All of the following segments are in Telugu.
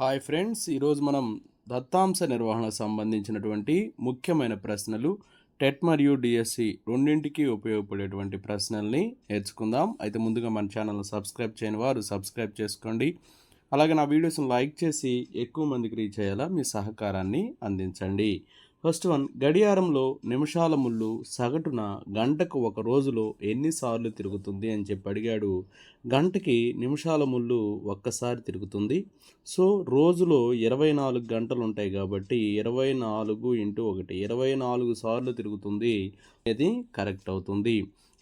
హాయ్ ఫ్రెండ్స్ ఈరోజు మనం దత్తాంశ నిర్వహణ సంబంధించినటువంటి ముఖ్యమైన ప్రశ్నలు టెట్ మరియు డిఎస్సి రెండింటికి ఉపయోగపడేటువంటి ప్రశ్నల్ని నేర్చుకుందాం. అయితే ముందుగా మన ఛానల్ని సబ్స్క్రైబ్ చేయని వారు సబ్స్క్రైబ్ చేసుకోండి. అలాగే నా వీడియోస్ని లైక్ చేసి ఎక్కువ మందికి రీచ్ అయ్యేలా మీ సహకారాన్ని అందించండి. ఫస్ట్ వన్ గడియారంలో నిమిషాల ముళ్ళు సగటున గంటకు ఒక రోజులో ఎన్నిసార్లు తిరుగుతుంది అని చెప్పి అడిగాడు. గంటకి నిమిషాల ముళ్ళు ఒక్కసారి తిరుగుతుంది. సో రోజులో ఇరవై నాలుగు గంటలు ఉంటాయి కాబట్టి ఇరవై నాలుగు ఇంటూ ఒకటి ఇరవై నాలుగు సార్లు తిరుగుతుంది అనేది కరెక్ట్ అవుతుంది.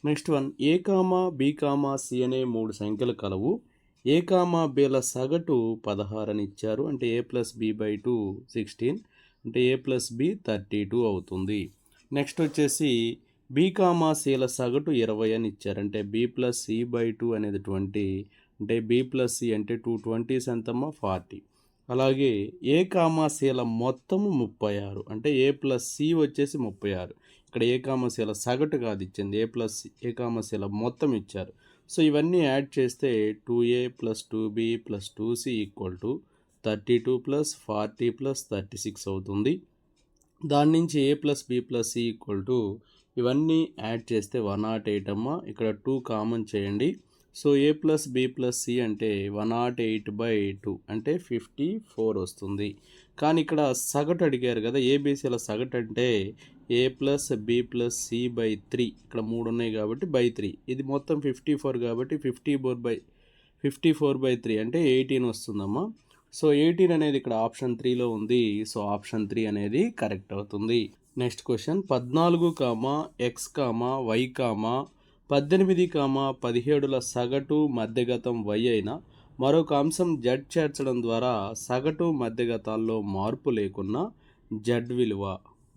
Next one A comma B comma C అనే మూడు సంఖ్యలు కలవు. ఏ కామా బీల సగటు పదహారు అని ఇచ్చారు. అంటే A plus B by two sixteen. అంటే A plus B thirty two అవుతుంది. నెక్స్ట్ వచ్చేసి బీకామా సీల సగటు ఇరవై అని ఇచ్చారు. అంటే ప్లస్ సి బై టూ అనేది ట్వంటీ అంటే బి ప్లస్ సి అంటే టూ ట్వంటీస్ ఎంతమ్మా? ఫార్టీ అలాగే ఏ కామాశీల మొత్తము ముప్పై ఆరు. అంటే ఏ ప్లస్ సి వచ్చేసి ముప్పై ఆరు. ఇక్కడ ఏ కామసీల సగటు కాదు ఇచ్చింది. ఏ ప్లస్ ఏ కామసీల మొత్తం ఇచ్చారు. సో ఇవన్నీ యాడ్ చేస్తే two A plus two B plus two C equal to thirty two plus forty plus thirty six అవుతుంది. దాని నుంచి A plus B plus C equal to ఇవన్నీ యాడ్ చేస్తే వన్ నాట్ ఎయిట్ అమ్మ. ఇక్కడ టూ కామన్ చేయండి. So A plus B plus C అంటే one nought eight by two అంటే ఫిఫ్టీ ఫోర్ వస్తుంది. కానీ ఇక్కడ సగటు అడిగారు కదా ఏబీసీల సగటు అంటే A plus B plus C by three. ఇక్కడ మూడు ఉన్నాయి కాబట్టి బై త్రీ. ఇది మొత్తం ఫిఫ్టీ ఫోర్ కాబట్టి fifty four by fifty four by three అంటే ఎయిటీన్ వస్తుందమ్మా. సో ఎయిటీన్ అనేది ఇక్కడ ఆప్షన్ త్రీలో ఉంది. సో ఆప్షన్ త్రీ అనేది కరెక్ట్ అవుతుంది. Next question. పద్నాలుగు comma X comma Y comma పద్దెనిమిది కామా పదిహేడుల సగటు మధ్యగతం వై అయిన మరొక అంశం జడ్ చేర్చడం ద్వారా సగటు మధ్యగతాల్లో మార్పు లేకున్నా జడ్ విలువ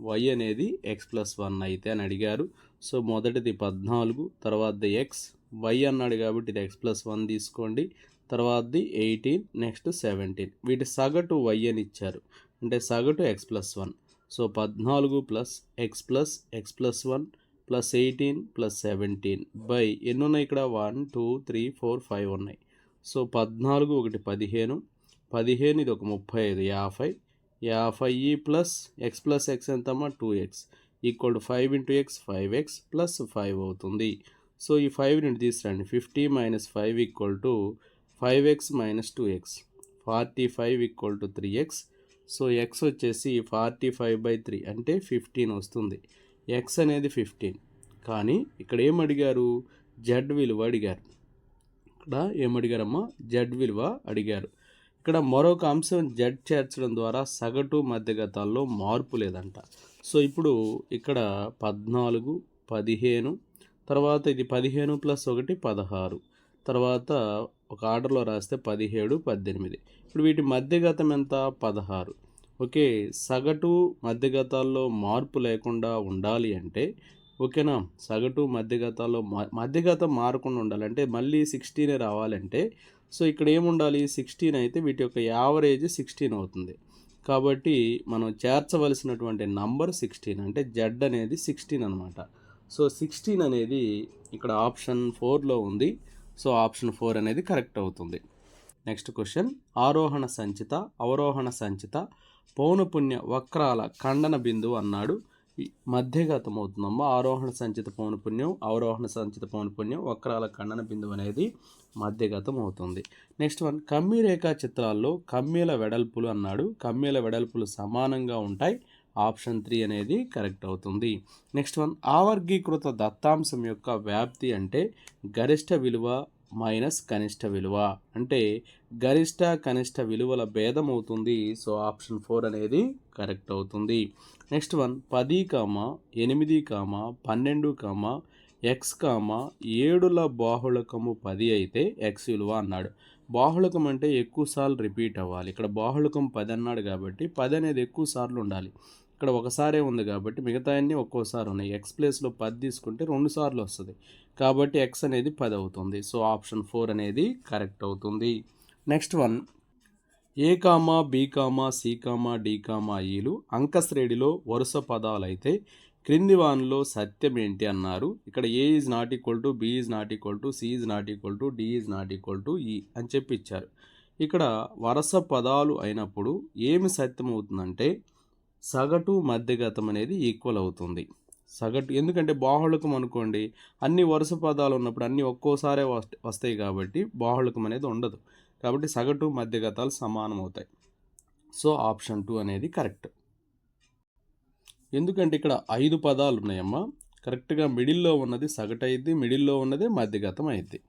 వై అనేది ఎక్స్ ప్లస్ వన్ అయితే అని అడిగారు. సో మొదటిది పద్నాలుగు తర్వాత ఎక్స్ వై అన్నాడు కాబట్టి ఇది ఎక్స్ ప్లస్ వన్ తీసుకోండి. తర్వాతది ఎయిటీన్ నెక్స్ట్ సెవెంటీన్ వీటి సగటు వై అని ఇచ్చారు. అంటే సగటు ఎక్స్ ప్లస్ వన్ సో పద్నాలుగు plus X plus X plus one plus eighteen plus seventeen by ఎన్ని ఉన్నాయి ఇక్కడ? One two three four five ఉన్నాయి. సో పద్నాలుగు ఒకటి పదిహేను. పదిహేను ఇది ఒక ముప్పై ఐదు. యాభై. యాభై ప్లస్ ఎక్స్ ప్లస్ ఎక్స్ ఎంతమ్మా? Two X equal to five into X five X plus five అవుతుంది. సో ఈ ఫైవ్ నుండి తీసుకురండి fifty minus five equal to five X minus two X. Forty five equal to three X. So X వచ్చేసి ఫార్టీ ఫైవ్ బై త్రీ అంటే ఫిఫ్టీన్ వస్తుంది. ఎక్స్ అనేది ఫిఫ్టీన్ కానీ ఇక్కడ ఏం అడిగారు? జెడ్ విలువ అడిగారు. ఇక్కడ ఏమడిగారమ్మా జెడ్ విలువ అడిగారు. ఇక్కడ మరొక అంశం జెడ్ చేర్చడం ద్వారా సగటు మధ్యగతాల్లో మార్పు లేదంట. సో ఇప్పుడు ఇక్కడ పద్నాలుగు పదిహేను తర్వాత ఇది పదిహేను ప్లస్ ఒకటి పదహారు. తర్వాత ఒక ఆర్డర్లో రాస్తే పదిహేడు పద్దెనిమిది. ఇప్పుడు వీటి మధ్యగతం ఎంత? పదహారు. ఓకే సగటు మధ్యగతాల్లో మార్పు లేకుండా ఉండాలి అంటే ఓకేనా సగటు మధ్యగతాల్లో మధ్యగతం మారకుండా ఉండాలంటే మళ్ళీ సిక్స్టీనే రావాలంటే సో ఇక్కడ ఏముండాలి? సిక్స్టీన్ అయితే వీటి యొక్క యావరేజ్ సిక్స్టీన్ అవుతుంది. కాబట్టి మనం చేర్చవలసినటువంటి నంబర్ సిక్స్టీన్ అంటే జెడ్ అనేది సిక్స్టీన్ అనమాట సో సిక్స్టీన్ అనేది ఇక్కడ ఆప్షన్ ఫోర్లో ఉంది. సో ఆప్షన్ ఫోర్ అనేది కరెక్ట్ అవుతుంది. Next question. ఆరోహణ సంచిత అవరోహణ సంచిత పౌనపుణ్య వక్రాల ఖండన బిందువు అన్నాడు. మధ్యగతం అవుతుందమ్మా ఆరోహణ సంచిత పౌనపుణ్యం అవరోహణ సంచిత పౌనపుణ్యం వక్రాల ఖండన బిందువు అనేది మధ్యగతం అవుతుంది నెక్స్ట్ వన్. కమ్మి రేఖా చిత్రాల్లో కమ్మీల వెడల్పులు అన్నాడు. కమ్మీల వెడల్పులు సమానంగా ఉంటాయి. ఆప్షన్ త్రీ అనేది కరెక్ట్ అవుతుంది. నెక్స్ట్ వన్ ఆవర్గీకృత దత్తాంశం యొక్క వ్యాప్తి అంటే గరిష్ట విలువ మైనస్ కనిష్ట విలువ. అంటే గరిష్ట కనిష్ట విలువల భేదం అవుతుంది. సో ఆప్షన్ ఫోర్ అనేది కరెక్ట్ అవుతుంది. నెక్స్ట్ వన్ పది కామ ఎనిమిది కామ పన్నెండు కామ ఎక్స్ కామ ఏడుల బాహుళకము పది అయితే ఎక్స్ విలువ అన్నాడు. బాహుళకం అంటే ఎక్కువ సార్లు రిపీట్ అవ్వాలి. ఇక్కడ బాహుళకం పది అన్నాడు కాబట్టి పది అనేది ఎక్కువ సార్లు ఉండాలి. ఇక్కడ ఒకసారే ఉంది కాబట్టి మిగతా అన్నీ ఒక్కోసారి ఉన్నాయి. ఎక్స్ ప్లేస్లో పది తీసుకుంటే రెండు సార్లు వస్తుంది. కాబట్టి ఎక్స్ అనేది పది అవుతుంది. సో ఆప్షన్ ఫోర్ అనేది కరెక్ట్ అవుతుంది. Next one A comma B comma C comma D comma ఈలు అంకశ్రేణిలో వరుస పదాలు అయితే క్రింది వాన్లో సత్యం ఏంటి అన్నారు. ఇక్కడ A is not equal to B is not equal to C is not equal to D is not equal to E అని చెప్పి ఇచ్చారు. ఇక్కడ వరుస పదాలు అయినప్పుడు ఏమి సత్యం అవుతుందంటే సగటు మధ్యగతం అనేది ఈక్వల్ అవుతుంది. సగటు ఎందుకంటే బాహుళకం అనుకోండి అన్ని వరుస పదాలు ఉన్నప్పుడు అన్నీ ఒక్కోసారే వస్తాయి కాబట్టి బాహుళకం అనేది ఉండదు. కాబట్టి సగటు మధ్యగతాలు సమానం అవుతాయి. సో ఆప్షన్ టూ అనేది కరెక్ట్ ఎందుకంటే ఇక్కడ ఐదు పదాలు ఉన్నాయమ్మా. కరెక్ట్గా మిడిల్లో ఉన్నది సగటు అయింది మిడిల్లో ఉన్నది మధ్యగతం అయింది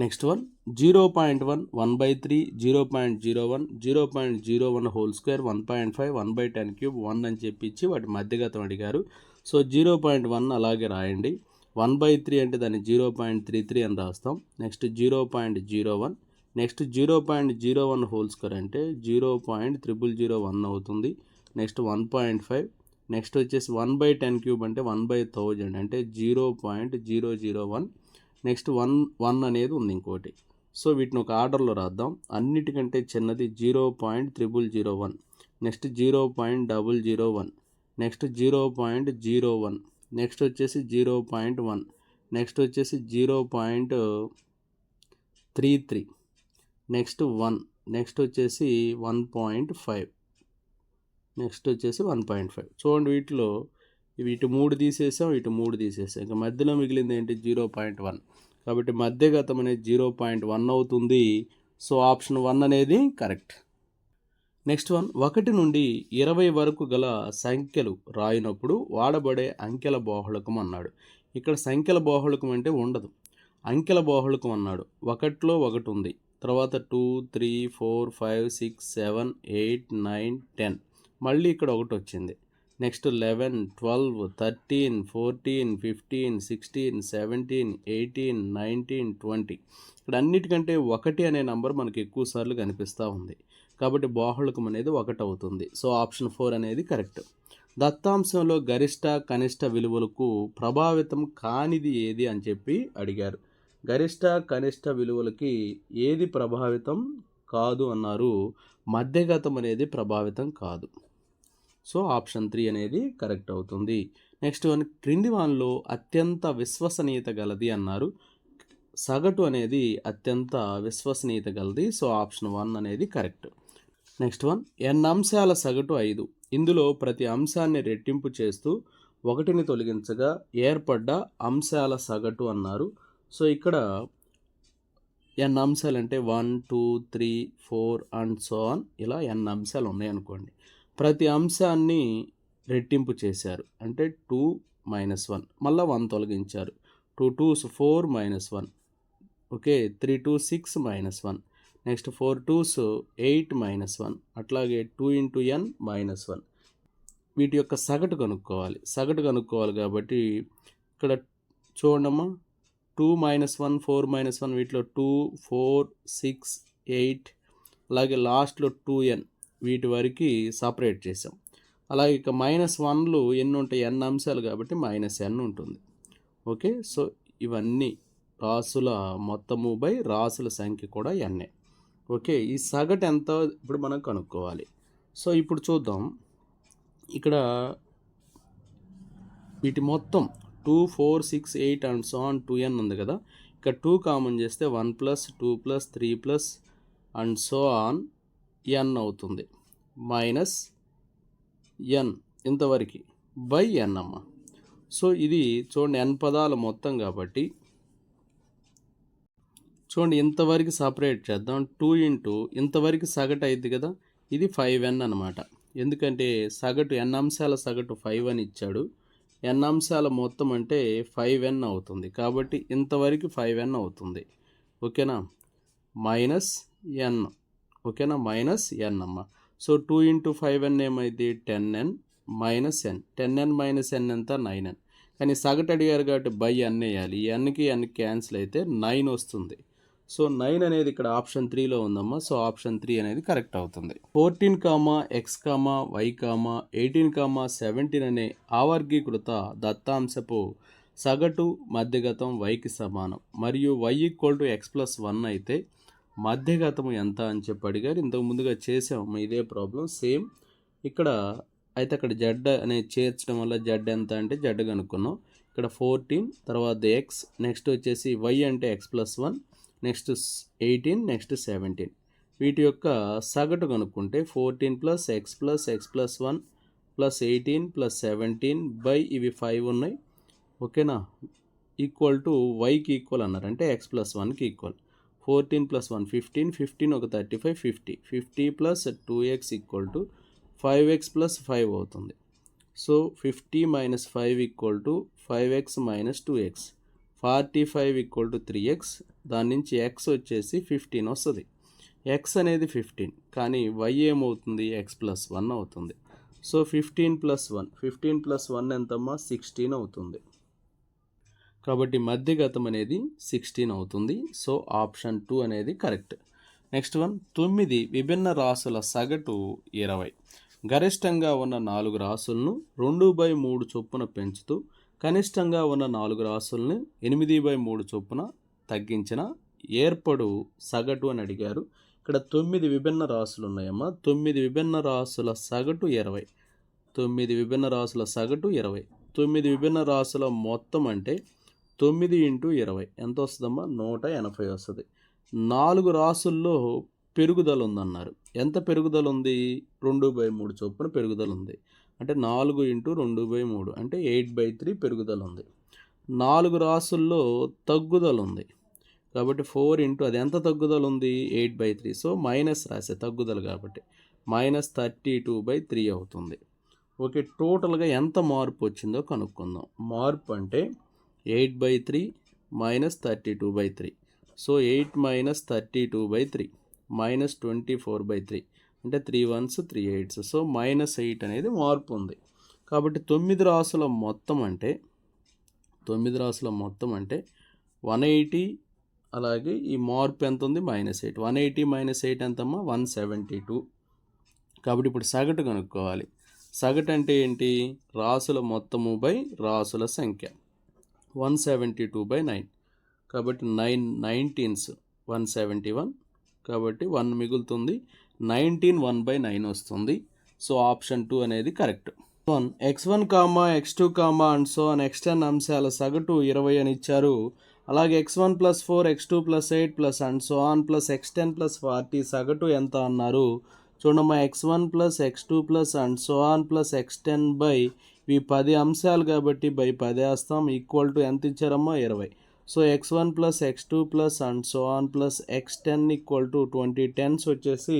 next one zero point one one by three zero point zero one zero point zero one whole square one point five one by ten cube one అని చెప్పించి వాటి మధ్యగతం అడిగారు. సో జీరో పాయింట్ వన్ అలాగే రాయండి. వన్ బై త్రీ అంటే దాన్ని జీరో పాయింట్ త్రీ త్రీ అని రాస్తాం. Next zero point zero one next zero point zero one whole square అంటే zero point triple zero one అవుతుంది. Next one point five next వచ్చేసి వన్ బై టెన్ క్యూబ్ అంటే వన్ బై థౌజండ్ అంటే zero point zero zero one next one one అనేది ఉంది ఇంకోటి. సో వీటిని ఒక ఆర్డర్లో రాద్దాం. అన్నిటికంటే చిన్నది zero point triple zero one. Next zero point double zero one. Next zero point zero one. Next వచ్చేసి జీరో పాయింట్ వన్. నెక్స్ట్ వచ్చేసి zero point three three. Next one. Next వచ్చేసి వన్ పాయింట్ ఫైవ్. నెక్స్ట్ వచ్చేసి వన్ పాయింట్ ఫైవ్. చూడండి వీటిలో ఇవి ఇటు మూడు తీసేసాం ఇటు మూడు తీసేసాం. ఇంకా మధ్యలో మిగిలింది ఏంటి? Zero point one. కాబట్టి మధ్యగతం అనేది జీరో పాయింట్ వన్ అవుతుంది. సో ఆప్షన్ వన్ అనేది కరెక్ట్. నెక్స్ట్ వన్ ఒకటి నుండి ఇరవై వరకు గల సంఖ్యలు రాయినప్పుడు వాడబడే అంకెల బాహుళకం అన్నాడు. ఇక్కడ సంఖ్యల బాహుళకం అంటే ఉండదు. అంకెల బాహుళకం అన్నాడు. ఒకటిలో ఒకటి ఉంది. తర్వాత two three four five six seven eight nine ten. మళ్ళీ ఇక్కడ ఒకటి వచ్చింది. Next eleven twelve thirteen fourteen fifteen sixteen seventeen eighteen nineteen twenty. ఇక్కడ అన్నిటికంటే ఒకటి అనే నంబర్ మనకి ఎక్కువ సార్లు కనిపిస్తూ ఉంది. కాబట్టి బాహుళకం అనేది ఒకటి అవుతుంది సో ఆప్షన్ ఫోర్ అనేది కరెక్ట్. దత్తాంశంలో గరిష్ట కనిష్ట విలువలకు ప్రభావితం కానిది ఏది అని చెప్పి అడిగారు. గరిష్ట కనిష్ట విలువలకి ఏది ప్రభావితం కాదు అన్నారు. మధ్యగతం అనేది ప్రభావితం కాదు. సో ఆప్షన్ త్రీ అనేది కరెక్ట్ అవుతుంది. నెక్స్ట్ వన్ క్రింది వాన్లో అత్యంత విశ్వసనీయత గలది అన్నారు. సగటు అనేది అత్యంత విశ్వసనీయత గలది సో ఆప్షన్ వన్ అనేది కరెక్ట్. నెక్స్ట్ వన్ ఎన్ అంశాల సగటు ఐదు. ఇందులో ప్రతి అంశాన్ని రెట్టింపు చేస్తూ ఒకటిని తొలగించగా ఏర్పడ్డ అంశాల సగటు అన్నారు. సో ఇక్కడ ఎన్ అంశాలు అంటే one two three four and so on ఇలా ఎన్ అంశాలు ఉన్నాయనుకోండి ప్రతి అంశాన్ని రెట్టింపు చేశారు. అంటే టూ మైనస్ వన్. మళ్ళీ వన్ తొలగించారు. Two twos four minus one. Okay? Three two six minus one. Next four twos eight minus one. అట్లాగే two into N minus one. వీటి యొక్క సగటు కనుక్కోవాలి. సగటు కనుక్కోవాలి కాబట్టి ఇక్కడ చూడమ్మా two minus one four minus one వీటిలో టూ ఫోర్ సిక్స్ ఎయిట్. అలాగే లాస్ట్లో టూ ఎన్. వీటి వరకు సపరేట్ చేసాం అలాగే ఇక మైనస్ వన్లు ఎన్ని ఉంటాయి? ఎన్ అంశాలు కాబట్టి మైనస్ ఎన్ ఉంటుంది. ఓకే? సో ఇవన్నీ రాసుల మొత్తము బై రాసుల సంఖ్య కూడా ఎన్ఏ ఓకే? ఈ సగటు ఎంత? ఇప్పుడు మనం కనుక్కోవాలి. సో ఇప్పుడు చూద్దాం. ఇక్కడ వీటి మొత్తం two four six eight and so on two N ఉంది కదా? ఇక్కడ టూ కామన్ చేస్తే one plus two plus three plus and so on N అవుతుంది. మైనస్ ఎన్ ఇంతవరకు బై ఎన్ అమ్మ. సో ఇది చూడండి ఎన్ పదాలు మొత్తం కాబట్టి చూడండి ఇంతవరకు సపరేట్ చేద్దాం. టూ ఇంటూ ఇంతవరకు సగటు అయింది కదా ఇది ఫైవ్ ఎన్ అనమాట ఎందుకంటే సగటు ఎన్ అంశాల సగటు ఫైవ్ అని ఇచ్చాడు. ఎన్ అంశాల మొత్తం అంటే ఫైవ్ ఎన్ అవుతుంది. కాబట్టి ఇంతవరకు ఫైవ్ ఎన్ అవుతుంది. ఓకేనా? మైనస్ ఎన్ ఓకేనా? మైనస్ ఎన్ అమ్మ. So two into five N ఏమైంది? Ten N minus N ten N minus N ఎంత? నైన్ ఎన్ కానీ సగటు అడిగారు కాబట్టి బై ఎన్ వేయాలి. ఈ ఎన్కి ఎన్ క్యాన్సిల్ అయితే నైన్ వస్తుంది. సో నైన్ అనేది ఇక్కడ ఆప్షన్ త్రీలో ఉందమ్మా. సో ఆప్షన్ త్రీ అనేది కరెక్ట్ అవుతుంది. Fourteen comma X comma Y comma eighteen comma seventeen అనే ఆవర్గీకృత దత్తాంశపు సగటు మధ్యగతం వైకి సమానం. మరియు Y equal to X plus one అయితే మధ్యగతం ఎంత అని చెప్పి అడిగారు. ఇంతకు ముందుగా చేసాము ఇదే ప్రాబ్లం సేమ్ ఇక్కడ అయితే అక్కడ జడ్ అనేది చేర్చడం వల్ల జడ్ ఎంత అంటే జడ్ కనుక్కున్నాం. ఇక్కడ ఫోర్టీన్ తర్వాత ఎక్స్ నెక్స్ట్ వచ్చేసి వై అంటే X plus one next eighteen next seventeen వీటి యొక్క సగటు కనుక్కుంటే fourteen plus X plus X plus one plus eighteen plus seventeen by ఇవి ఫైవ్ ఉన్నాయి. ఓకేనా ఈక్వల్ టు వైకి ఈక్వల్ అన్నారు. అంటే ఎక్స్ ప్లస్ వన్కి equal fourteen plus one fifteen fifteen ఒక thirty five fifty. Fifty plus two X equal to five X plus five అవుతుంది. So fifty minus five equal to five X minus two X. Forty five equal to three X. దాని నుంచి ఎక్స్ వచ్చేసి ఫిఫ్టీన్ వస్తుంది. ఎక్స్ అనేది ఫిఫ్టీన్. కానీ వై ఏమవుతుంది? ఎక్స్ ప్లస్ వన్ అవుతుంది. So fifteen plus one. Fifteen plus one ఎంతమ్మా? సిక్స్టీన్ అవుతుంది. కాబట్టి మధ్యగతం అనేది సిక్స్టీన్ అవుతుంది. సో ఆప్షన్ టూ అనేది కరెక్ట్ నెక్స్ట్ వన్ తొమ్మిది విభిన్న రాసుల సగటు ఇరవై. గరిష్టంగా ఉన్న నాలుగు రాసులను రెండు బై మూడు చొప్పున పెంచుతూ కనిష్టంగా ఉన్న నాలుగు రాసులను ఎనిమిది బై మూడు చొప్పున తగ్గించిన ఏర్పడు సగటు అని అడిగారు. ఇక్కడ తొమ్మిది విభిన్న రాసులు ఉన్నాయమ్మా. తొమ్మిది విభిన్న రాసుల సగటు ఇరవై. తొమ్మిది విభిన్న రాసుల సగటు ఇరవై. తొమ్మిది విభిన్న రాసుల మొత్తం అంటే తొమ్మిది ఇంటూ ఇరవై. ఎంత వస్తుందమ్మా? నూట ఎనభై వస్తుంది. నాలుగు రాసుల్లో పెరుగుదల ఉందన్నారు. ఎంత పెరుగుదల ఉంది? రెండు బై మూడు చొప్పున పెరుగుదల ఉంది. అంటే నాలుగు ఇంటూ రెండు బై మూడు. అంటే ఎయిట్ బై త్రీ పెరుగుదల ఉంది. నాలుగు రాసుల్లో తగ్గుదల ఉంది. కాబట్టి ఫోర్ ఇంటూ అది ఎంత తగ్గుదల ఉంది? Eight by three. So minus రాసే తగ్గుదల కాబట్టి minus thirty two by three అవుతుంది. ఓకే టోటల్గా ఎంత మార్పు వచ్చిందో కనుక్కుందాం. మార్పు అంటే eight by three minus thirty two by three. So eight minus thirty two by three minus twenty four by three. అంటే three ones three eights. So minus eight అనేది మార్పు ఉంది. కాబట్టి తొమ్మిది రాసుల మొత్తం అంటే తొమ్మిది రాసుల మొత్తం అంటే వన్ ఎయిటీ అలాగే ఈ మార్పు ఎంత ఉంది? Minus eight. One eighty minus eight ఎంతమ్మా? One seventy two. కాబట్టి ఇప్పుడు సగటు కనుక్కోవాలి. సగటు అంటే ఏంటి? రాసుల మొత్తము బై రాసుల సంఖ్య. One seventy two by nine. కాబట్టి nine nineteens one seventy one. కాబట్టి వన్ మిగులుతుంది. నైన్టీన్ వన్ బై నైన్ వస్తుంది. సో ఆప్షన్ టూ అనేది correct. One X one comma X two comma and so అని ఎక్స్టెన్ అంశాల సగటు ఇరవై అని ఇచ్చారు. అలాగే X one plus four X two plus eight plus and so on plus X ten plus forty సగటు ఎంత అన్నారు? చూడమ్మా X one plus X two plus and so on plus X ten by ఈ పది అంశాలు కాబట్టి బై పది వేస్తాం. ఈక్వల్ టు ఎంత ఇచ్చారమ్మా? ఇరవై. So X one plus X two plus and so on plus X ten equal to twenty tens వచ్చేసి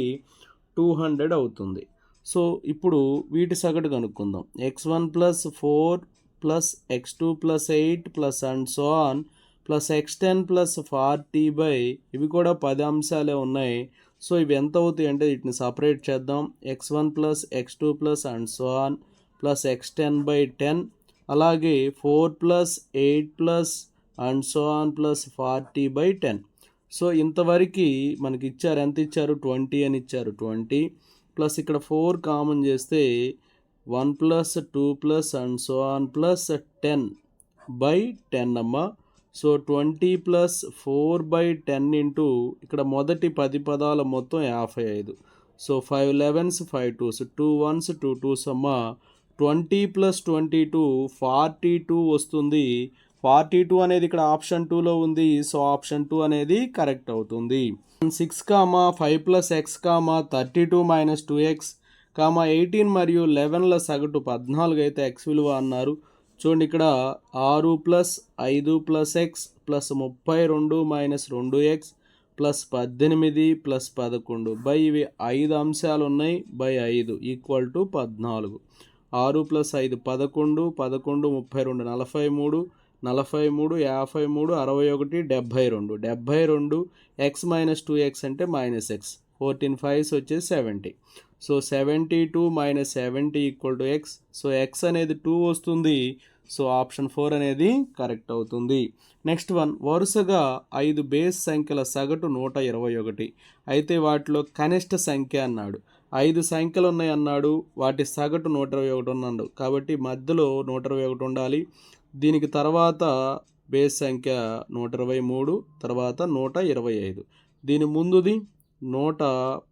టూ హండ్రెడ్ అవుతుంది. సో ఇప్పుడు వీటి సగటు కనుక్కుందాం. X one plus four plus X two plus eight plus and so on plus X ten plus forty by ఇవి కూడా పది అంశాలే ఉన్నాయి. సో ఇవి ఎంత అవుతాయి అంటే వీటిని సపరేట్ చేద్దాం. X one plus x two plus and so on plus x ten by ten అలాగే four plus eight plus and so on plus forty by ten. So ఇంతవరకు మనకి ఇచ్చారు ఎంత ఇచ్చారు? ట్వంటీ అని ఇచ్చారు ట్వంటీ. ప్లస్ ఇక్కడ ఫోర్ కామన్ చేస్తే one plus two plus and so on plus ten by ten అమ్మ. So twenty plus four by ten into ఇక్కడ మొదటి పది పదాల మొత్తం యాభై ఐదు. So five elevens five twos two ones two twos అమ్మ. Twenty plus twenty two forty two వస్తుంది. ఫార్టీ టూ అనేది ఇక్కడ ఆప్షన్ టూలో ఉంది. సో ఆప్షన్ టూ అనేది కరెక్ట్ అవుతుంది. Six comma five plus x comma thirty two minus two x comma eighteen మరియు లెవెన్ల సగటు పద్నాలుగు అయితే ఎక్స్ విలువ అన్నారు. చూడండి ఇక్కడ ఆరు ప్లస్ ఐదు ప్లస్ ఎక్స్ ప్లస్ ముప్పై రెండు మైనస్ రెండు ఎక్స్ ప్లస్ పద్దెనిమిది ప్లస్ పదకొండు. బై ఇవి ఐదు అంశాలు ఉన్నాయి. బై ఐదు ఈక్వల్ టు పద్నాలుగు. ఆరు ప్లస్ ఐదు పదకొండు పదకొండు ముప్పై రెండు నలభై మూడు నలభై మూడు యాభై మూడు అరవై ఒకటి డెబ్భై రెండు. డెబ్భై రెండు ఎక్స్ మైనస్ టూ ఎక్స్ అంటే మైనస్ ఎక్స్. ఫోర్టీన్ ఫైవ్స్ వచ్చేసి seventy. So seventy two minus seventy equal to x. So x అనేది టూ వస్తుంది. సో ఆప్షన్ ఫోర్ అనేది కరెక్ట్ అవుతుంది. నెక్స్ట్ వన్ వరుసగా ఐదు బేస్ సంఖ్యల సగటు నూట ఇరవై ఒకటి. అయితే వాటిలో కనిష్ట సంఖ్య అన్నాడు. ఐదు సంఖ్యలు ఉన్నాయి అన్నాడు వాటి సగటు నూట ఇరవై ఒకటి ఉన్నాడు. కాబట్టి మధ్యలో నూట ఇరవై ఒకటి ఉండాలి. దీనికి తర్వాత బేస్ సంఖ్య నూట ఇరవై మూడు తర్వాత నూట ఇరవై ఐదు. దీని ముందుది నూట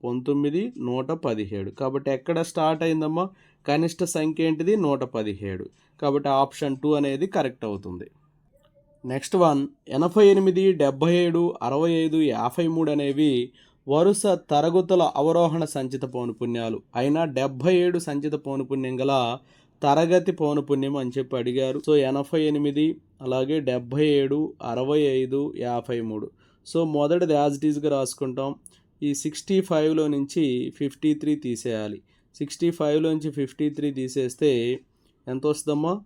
పంతొమ్మిది నూట పదిహేడు. కాబట్టి ఎక్కడ స్టార్ట్ అయిందమ్మా? కనిష్ట సంఖ్య ఏంటిది? నూట పదిహేడు. కాబట్టి ఆప్షన్ టూ అనేది కరెక్ట్ అవుతుంది. నెక్స్ట్ వన్ ఎనభై ఎనిమిది డెబ్భై ఏడు అరవై ఐదు యాభై మూడు అనేవి వరుస తరగతుల అవరోహణ సంచిత పౌనపుణ్యాలు. అయినా డెబ్భై ఏడు సంచిత పౌనపుణ్యం గల తరగతి పౌనపుణ్యం అని చెప్పి అడిగారు. సో ఎనభై ఎనిమిది అలాగే డెబ్భై ఏడు అరవై ఐదు యాభై మూడు సో మొదటిది యాజ్ ఇట్ రాసుకుంటాం. ఈ సిక్స్టీ ఫైవ్లో నుంచి ఫిఫ్టీ త్రీ తీసేయాలి. సిక్స్టీ ఫైవ్లో నుంచి ఫిఫ్టీ త్రీ తీసేస్తే ఎంత వస్తుందమ్మా?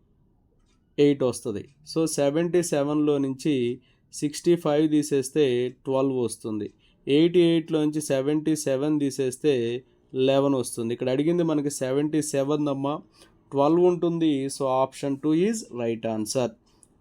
ఎయిట్ వస్తుంది. సో సెవెంటీ సెవెన్లో నుంచి సిక్స్టీ ఫైవ్ తీసేస్తే ట్వెల్వ్ వస్తుంది. ఎయిటీ ఎయిట్లోంచి సెవెంటీ సెవెన్ తీసేస్తే లెవెన్ వస్తుంది. ఇక్కడ అడిగింది మనకి సెవెంటీ సెవెన్ అమ్మ. ట్వెల్వ్ ఉంటుంది. So option two is right answer.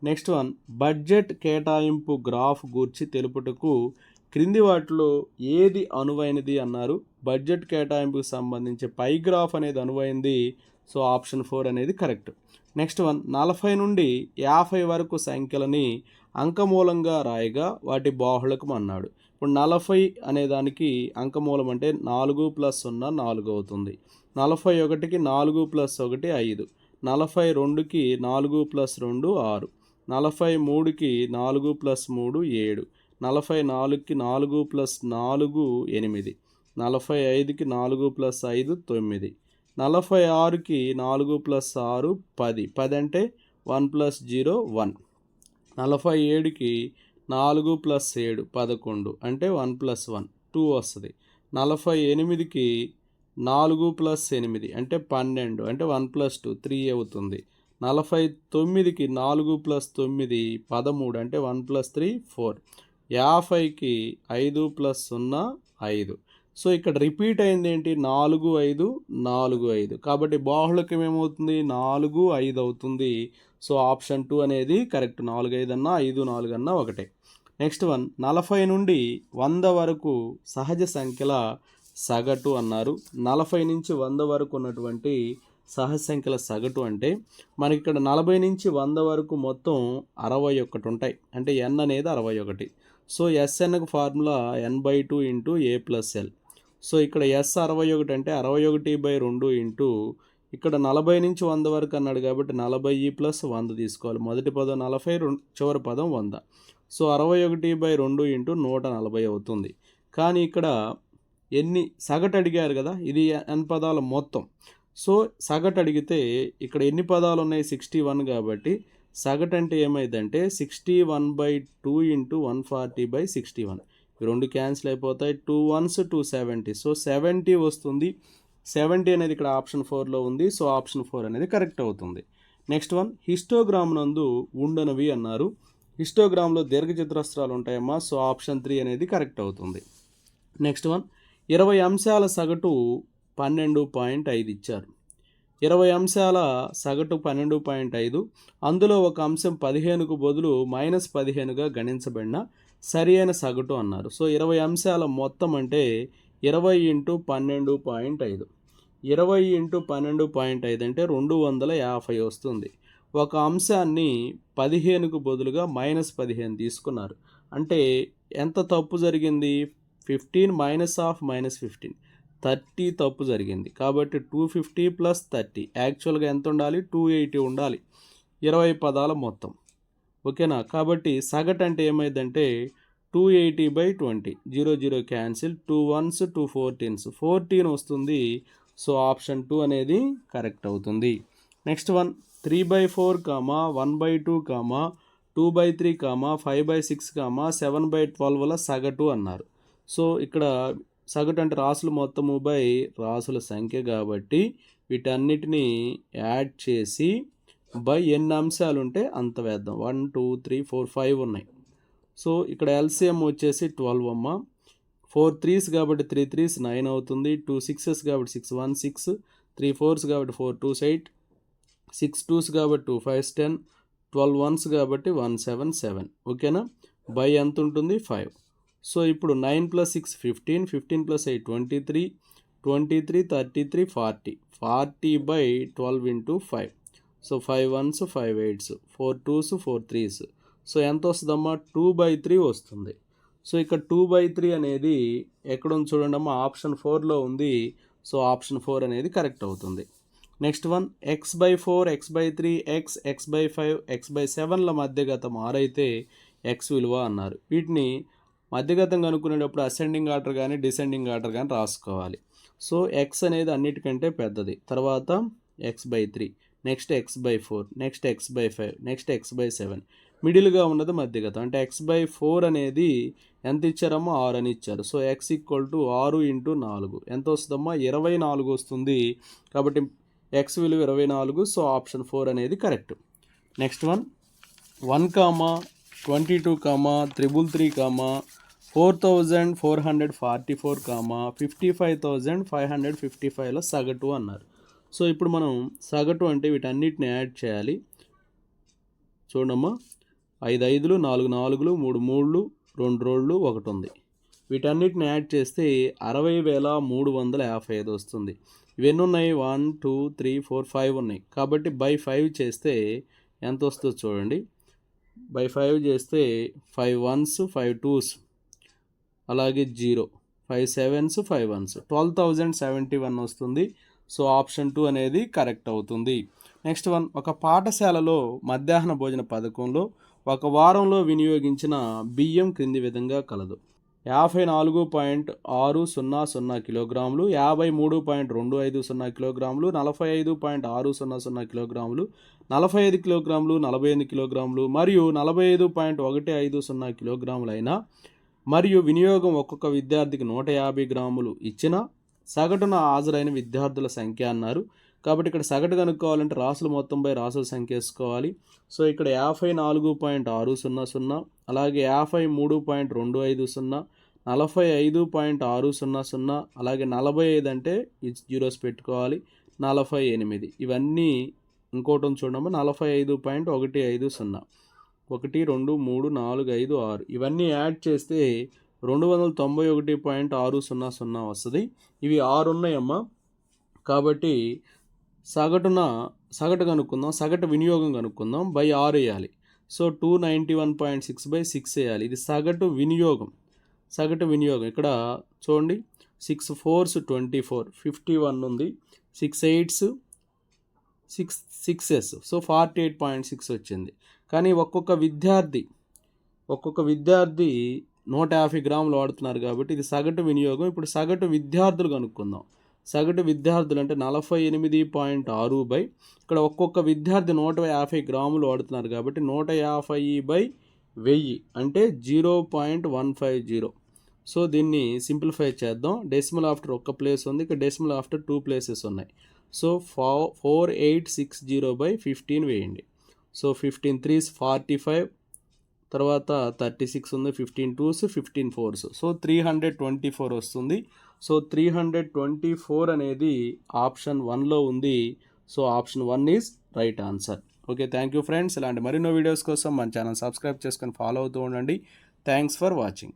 Next one budget కేటాయింపు గ్రాఫ్ గూర్చి తెలుపుటకు క్రింది వాటిలో ఏది అనువైనది అన్నారు. బడ్జెట్ కేటాయింపుకు సంబంధించి పై గ్రాఫ్ అనేది అనువైంది. సో ఆప్షన్ ఫోర్ అనేది కరెక్ట్. నెక్స్ట్ వన్ నలభై నుండి యాభై వరకు సంఖ్యలని అంకమూలంగా రాయగా వాటి బాహుళకం అన్నాడు. ఇప్పుడు నలభై అనే దానికి అంకమూలం అంటే నాలుగు ప్లస్ సున్నా నాలుగు అవుతుంది. నలభై ఒకటికి నాలుగు ప్లస్ ఒకటి ఐదు. నలభై రెండుకి నాలుగు ప్లస్ రెండు ఆరు. నలభై మూడుకి నాలుగు ప్లస్ మూడు ఏడు. నలభై నాలుగుకి నాలుగు ప్లస్ నాలుగు ఎనిమిది. నలభై ఐదుకి నాలుగు ప్లస్ ఐదు తొమ్మిది. నలభై ఆరుకి నాలుగు ప్లస్ ఆరు పది. పది అంటే వన్ ప్లస్ జీరో వన్. నలభై ఏడుకి నాలుగు ప్లస్ ఏడు పదకొండు. అంటే వన్ ప్లస్ వన్ టూ వస్తుంది. నలభై ఎనిమిదికి నాలుగు ప్లస్ ఎనిమిది అంటే పన్నెండు. అంటే వన్ ప్లస్ టూ త్రీ అవుతుంది. నలభై తొమ్మిదికి నాలుగు ప్లస్ తొమ్మిది పదమూడు. అంటే వన్ ప్లస్ త్రీ ఫోర్. యాభైకి ఐదు ప్లస్ సున్నా ఐదు. సో ఇక్కడ రిపీట్ అయింది ఏంటి? నాలుగు ఐదు నాలుగు ఐదు. కాబట్టి బాహుళకం ఏమవుతుంది? నాలుగు ఐదు అవుతుంది. సో ఆప్షన్ టూ అనేది కరెక్ట్. నాలుగు ఐదు అన్నా ఐదు నాలుగు అన్నా ఒకటే. Next one. నలభై నుండి వంద వరకు సహజ సంఖ్యల సగటు అన్నారు. నలభై నుంచి వంద వరకు ఉన్నటువంటి సహజ సంఖ్యల సగటు అంటే మనకి ఇక్కడ నలభై నుంచి వంద వరకు మొత్తం అరవై ఒకటి ఉంటాయి. అంటే ఎన్ అనేది అరవై ఒకటి. So ఎస్ఎన్కు formula n by two into a plus l so ఇక్కడ ఎస్ అరవై ఒకటి అంటే అరవై ఒకటి బై రెండు ఇంటూ ఇక్కడ నలభై నుంచి వంద వరకు అన్నాడు కాబట్టి నలభై ప్లస్ వంద తీసుకోవాలి. మొదటి పదం నలభై రెండు చివరి పదం వంద. సో అరవై ఒకటి బై రెండు ఇంటూ నూట నలభై అవుతుంది. కానీ ఇక్కడ ఎన్ని సగటు అడిగారు కదా ఇది ఎన్ పదాల మొత్తం. సో సగటు అడిగితే ఇక్కడ ఎన్ని పదాలు ఉన్నాయి? సిక్స్టీ వన్ కాబట్టి సగటు అంటే ఏమైందంటే sixty one by two into one forty by sixty one. రెండు క్యాన్సిల్ అయిపోతాయి. Two ones two seventy so seventy వస్తుంది. సెవెంటీ అనేది ఇక్కడ ఆప్షన్ ఫోర్లో ఉంది. సో ఆప్షన్ ఫోర్ అనేది కరెక్ట్ అవుతుంది. నెక్స్ట్ వన్ హిస్టోగ్రామ్ నందు ఉండనవి అన్నారు. హిస్టోగ్రామ్లో దీర్ఘచతురస్రాలు ఉంటాయమ్మా. సో ఆప్షన్ త్రీ అనేది కరెక్ట్ అవుతుంది. నెక్స్ట్ వన్ ఇరవై అంశాల సగటు పన్నెండు పాయింట్ ఐదు ఇచ్చారు. ఇరవై అంశాల సగటు పన్నెండు పాయింట్ ఐదు. అందులో ఒక అంశం పదిహేనుకు బదులు మైనస్ పదిహేనుగా గణించబడిన సరి అయిన సగటు అన్నారు. సో ఇరవై అంశాల మొత్తం అంటే ఇరవై ఇంటూ పన్నెండు పాయింట్ ఐదు. ఇరవై ఇంటూ పన్నెండు పాయింట్ ఐదు అంటే రెండు వందల యాభై వస్తుంది. ఒక అంశాన్ని పదిహేనుకు బదులుగా మైనస్ పదిహేను తీసుకున్నారు. అంటే ఎంత తప్పు జరిగింది? Fifteen minus of minus fifteen. Thirty తప్పు జరిగింది. కాబట్టి టూ ఫిఫ్టీ ప్లస్ థర్టీ. యాక్చువల్గా ఎంత ఉండాలి? టూ ఎయిటీ ఉండాలి. ఇరవై పదాల మొత్తం. ఓకేనా? కాబట్టి సగటు అంటే ఏమైందంటే two eighty by twenty zero zero cancel two ones two fourteens fourteen వస్తుంది. సో ఆప్షన్ టూ అనేది కరెక్ట్ అవుతుంది. Next one three by four comma one by two comma two by three comma five by six comma seven by ట్వెల్వ్ల సగటు అన్నారు. సో ఇక్కడ సగటు అంటే రాసులు మొత్తము బై రాసుల సంఖ్య కాబట్టి వీటన్నిటిని యాడ్ చేసి బై ఎన్ని అంశాలు ఉంటే అంత వేద్దాం. One two three four five ఉన్నాయి. సో ఇక్కడ ఎల్సిఎం వచ్చేసి ట్వెల్వ్ అమ్మ. ఫోర్ త్రీస్ కాబట్టి త్రీ త్రీస్ నైన్ అవుతుంది. టూ సిక్సెస్ కాబట్టి six one six. Three fours కాబట్టి four twos eight. Six twos కాబట్టి two fives ten. Twelve ones కాబట్టి వన్ సెవెన్ సెవెన్. ఓకేనా? బై ఎంత ఉంటుంది? ఫైవ్. సో ఇప్పుడు nine plus six fifteen. Fifteen plus eight twenty three. Twenty three thirty three forty. Forty by twelve into five. So five ones five eights four twos four threes so ఎంత వస్తుందమ్మా? టూ బై త్రీ వస్తుంది. సో ఇక్కడ టూ బై త్రీ అనేది ఎక్కడ ఉంది చూడండి అమ్మా ఆప్షన్ ఫోర్లో ఉంది. సో ఆప్షన్ ఫోర్ అనేది కరెక్ట్ అవుతుంది. Next one x by four x by three x x by five x by సెవెన్ల మధ్యగతం ఆరైతే ఎక్స్ విలువ అన్నారు. వీటిని మధ్యగతం కనుక్కునేటప్పుడు అసెండింగ్ ఆర్డర్ కానీ డిసెండింగ్ ఆర్డర్ కానీ రాసుకోవాలి. సో ఎక్స్ అనేది అన్నిటికంటే పెద్దది. తర్వాత x by three next x by four next x by five next x by seven. మిడిల్గా ఉన్నది మధ్యగతం. అంటే ఎక్స్ బై ఫోర్ అనేది ఎంత ఇచ్చారమ్మా? ఆరు అని ఇచ్చారు. సో ఎక్స్ ఈక్వల్ టు ఆరు ఇంటూ నాలుగు. ఎంత వస్తుందమ్మా? ఇరవై నాలుగు వస్తుంది. కాబట్టి ఎక్స్ విలువ ఇరవై నాలుగు. సో ఆప్షన్ ఫోర్ అనేది correct. Next one. One comma twenty two comma triple three comma four thousand four hundred forty four comma fifty five thousand five hundred fifty ఫైవ్లో సగటు అన్నారు. సో ఇప్పుడు మనం సగటు అంటే వీటన్నిటిని యాడ్ చేయాలి. చూడమ్మా ఐదు ఐదులు నాలుగు నాలుగులు మూడు మూడులు రెండు రోళ్ళు ఒకటి ఉంది. వీటన్నిటిని యాడ్ చేస్తే అరవై వేల మూడు వందల యాభై ఐదు వస్తుంది. ఇవన్నీ ఉన్నాయి one two three four five ఉన్నాయి. కాబట్టి బై ఫైవ్ చేస్తే ఎంత వస్తుందో చూడండి. బై ఫైవ్ చేస్తే ఫైవ్ వన్స్ ఫైవ్ టూస్. అలాగే zero. Five sevens five ones. Twelve thousand seventy one వస్తుంది. సో ఆప్షన్ టూ అనేది కరెక్ట్ అవుతుంది. నెక్స్ట్ వన్ ఒక పాఠశాలలో మధ్యాహ్న భోజన పథకంలో ఒక వారంలో వినియోగించిన బియ్యం క్రింది విధంగా కలదు. యాభై నాలుగు పాయింట్ ఆరు సున్నా సున్నా కిలోగ్రాములు యాభై మూడు పాయింట్ రెండు ఐదు సున్నా కిలోగ్రాములు నలభై ఐదు పాయింట్ ఆరు సున్నా సున్నా కిలోగ్రాములు నలభై ఐదు కిలోగ్రాములు నలభై ఎనిమిది కిలోగ్రాములు మరియు నలభై ఐదు పాయింట్ ఒకటి ఐదు సున్నా కిలోగ్రాములైన మరియు వినియోగం ఒక్కొక్క విద్యార్థికి నూట యాభై గ్రాములు ఇచ్చిన సగటున హాజరైన విద్యార్థుల సంఖ్య అన్నారు. కాబట్టి ఇక్కడ సగటు కనుక్కోవాలంటే రాసుల మొత్తంపై రాసుల సంఖ్య వేసుకోవాలి. సో ఇక్కడ యాభై నాలుగు పాయింట్ ఆరు సున్నా సున్నా అలాగే యాభై మూడు పాయింట్ రెండు ఐదు సున్నా నలభై ఐదు పాయింట్ ఆరు సున్నా సున్నా అలాగే నలభై ఐదు అంటే జీరోస్ పెట్టుకోవాలి. నలభై ఎనిమిది. ఇవన్నీ ఇంకోటి చూడము నలభై ఐదు పాయింట్ ఒకటి ఐదు సున్నా. ఒకటి రెండు మూడు నాలుగు ఐదు ఆరు. ఇవన్నీ యాడ్ చేస్తే రెండు వందల తొంభై ఒకటి పాయింట్ ఆరు సున్నా సున్నా వస్తుంది. ఇవి ఆరు ఉన్నాయమ్మా కాబట్టి సగటున సగటు కనుక్కుందాం సగటు వినియోగం కనుక్కుందాం బై ఆరు వేయాలి. So two ninety one point six by six వేయాలి. ఇది సగటు వినియోగం సగటు వినియోగం. ఇక్కడ చూడండి six fours twenty four fifty one ఉంది. Six eights six sixes. So forty eight point six వచ్చింది. కానీ ఒక్కొక్క విద్యార్థి ఒక్కొక్క విద్యార్థి నూట యాభై గ్రాములు వాడుతున్నారు కాబట్టి ఇది సగటు వినియోగం. ఇప్పుడు సగటు విద్యార్థులు కనుక్కుందాం. సగటు విద్యార్థులు అంటే నలభై ఎనిమిది పాయింట్ ఆరు బై. ఇక్కడ ఒక్కొక్క విద్యార్థి నూట యాభై గ్రాములు వాడుతున్నారు కాబట్టి నూట యాభై బై వెయ్యి అంటే zero point one five zero. So దీన్ని సింప్లిఫై చేద్దాం. డెసిమల్ ఆఫ్టర్ ఒక్క ప్లేస్ ఉంది. ఇక్కడ డెసిమల్ ఆఫ్టర్ టూ ప్లేసెస్ ఉన్నాయి. So four eight six zero by fifteen వేయండి. So fifteen threes forty five తర్వాత థర్టీ సిక్స్ ఉంది fifteen twos fifteen fours. So three hundred twenty four వస్తుంది. So three hundred twenty four అనేది ఆప్షన్ వన్లో ఉంది. So option one is right answer. Okay thank you friends. ఇలాంటి మరిన్నో వీడియోస్ కోసం మన ఛానల్ సబ్స్క్రైబ్ చేసుకొని ఫాలో అవుతూ ఉండండి. Thanks for watching.